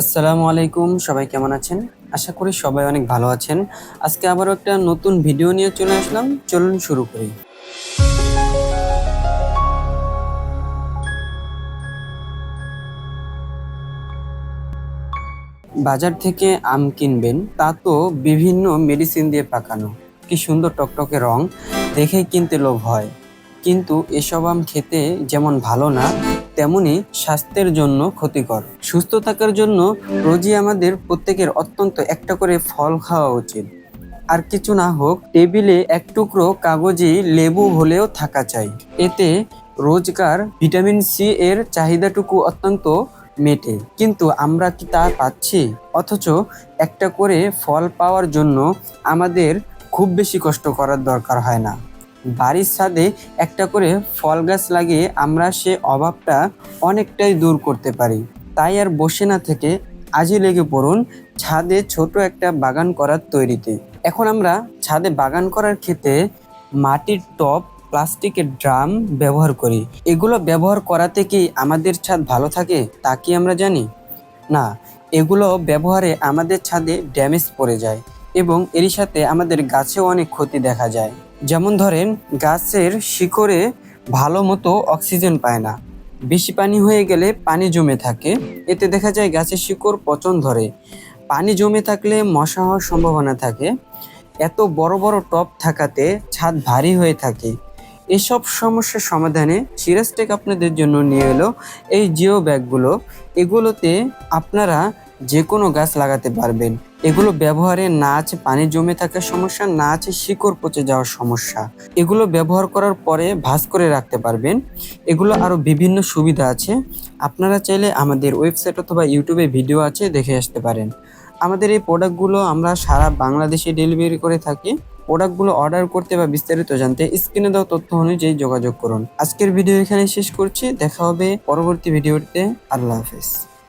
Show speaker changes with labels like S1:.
S1: আসসালামু আলাইকুম, সবাই কেমন আছেন? আশা করি সবাই অনেক ভালো আছেন। আজকে আবারও একটা নতুন ভিডিও নিয়ে চলে আসলাম। চলুন শুরু করি। বাজার থেকে আম কিনবেন, তা তো বিভিন্ন মেডিসিন দিয়ে পাকানো। কি সুন্দর টকটকে রং, দেখেই কিনতে লোভ হয়। কিন্তু এসব আম খেতে যেমন ভালো না, তেমনি স্বাস্থ্যের জন্য ক্ষতিকর। সুস্থ থাকার জন্য রোজই আমাদের প্রত্যেকের অত্যন্ত একটা করে ফল খাওয়া উচিত। আর কিছু না হোক, টেবিলে এক টুকরো কাগজে লেবু হলেও থাকা চাই। এতে রোজকার ভিটামিন সি এর চাহিদাটুকু অত্যন্ত মেটে। কিন্তু আমরা কি তা পাচ্ছি? অথচ একটা করে ফল পাওয়ার জন্য আমাদের খুব বেশি কষ্ট করার দরকার হয় না। বাড়ির ছাদে একটা করে ফল গাছ লাগিয়ে আমরা সে অভাবটা অনেকটাই দূর করতে পারি। তাই আর বসে না থেকে আজই লেগে পড়ুন ছাদে ছোট একটা বাগান করার তৈরিতে। এখন আমরা ছাদে বাগান করার ক্ষেত্রে মাটির টপ প্লাস্টিকের ড্রাম ব্যবহার করি। এগুলো ব্যবহার করাতে কি আমাদের ছাদ ভালো থাকে তা কি আমরা জানি? না, এগুলো ব্যবহারে আমাদের ছাদে ড্যামেজ পড়ে যায় এবং এরই সাথে আমাদের গাছেও অনেক ক্ষতি দেখা যায়। যেমন ধরেন, গাছের শিকড়ে ভালো মতো অক্সিজেন পায় না। বেশি পানি হয়ে গেলে পানি জমে থাকে। এতে দেখা যায় গাছের শিকড় পচন ধরে। পানি জমে থাকলে মশা হওয়ার সম্ভাবনা থাকে। এত বড় বড় টব থাকাতে ছাদ ভারী হয়ে থাকে। এসব সমস্যার সমাধানে সিরাজটেক আপনাদের জন্য নিয়ে এলো এই জিও ব্যাগগুলো। এগুলোতে আপনারা যে কোনো গাছ লাগাতে পারবেন। এগুলো ব্যবহারে না আছে পানি জমে থাকার সমস্যা না আছে শিকড় পচে যাওয়ার সমস্যা। এগুলো ব্যবহার করার পরে ভাঁজ করে রাখতে পারবেন। এগুলো আরও বিভিন্ন সুবিধা আছে। আপনারা চাইলে আমাদের ওয়েবসাইট অথবা ইউটিউবে ভিডিও আছে, দেখে আসতে পারেন। আমাদের এই প্রোডাক্টগুলো আমরা সারা বাংলাদেশে ডেলিভারি করে থাকি। প্রোডাক্টগুলো অর্ডার করতে বা বিস্তারিত জানতে স্ক্রিনে দেওয়া তথ্য অনুযায়ী যোগাযোগ করুন। আজকের ভিডিও এখানে শেষ করছি। দেখা হবে পরবর্তী ভিডিওতে। আল্লাহ হাফেজ।